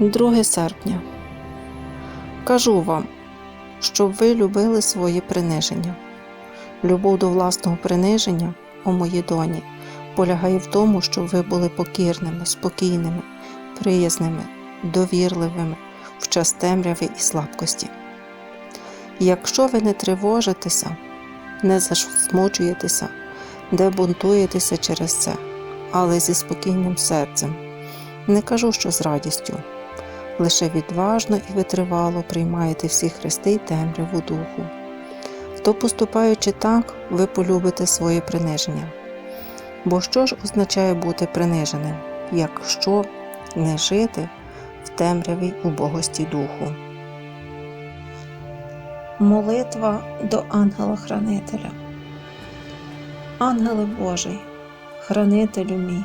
2 серпня. Кажу вам, щоб ви любили своє приниження. Любов до власного приниження, о моїй доні, полягає в тому, щоб ви були покірними, спокійними, приязними, довірливими в час темряви і слабкості. Якщо ви не тривожитеся, не засмучуєтеся, не бунтуєтеся через це, але зі спокійним серцем, не кажу, що з радістю, лише відважно і витривало приймаєте всі хрести й темряву духу, то поступаючи так, ви полюбите своє приниження. Бо що ж означає бути приниженим, якщо не жити в темряві убогості духу? Молитва до ангела-хранителя. Ангеле Божий, хранителю мій,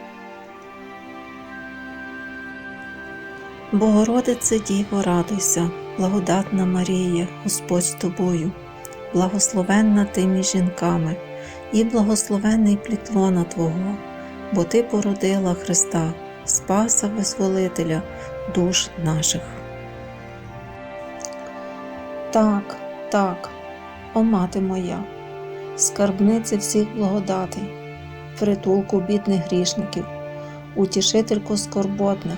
Богородице Діво, радуйся, благодатна Марія, Господь з тобою, благословенна ти між жінками, і благословенний плід лона Твого, бо Ти породила Христа, Спаса Визволителя душ наших. Так, так, о мати моя скарбниці всіх благодатей, притулку бідних грішників, утішительку скорботних,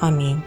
Амінь.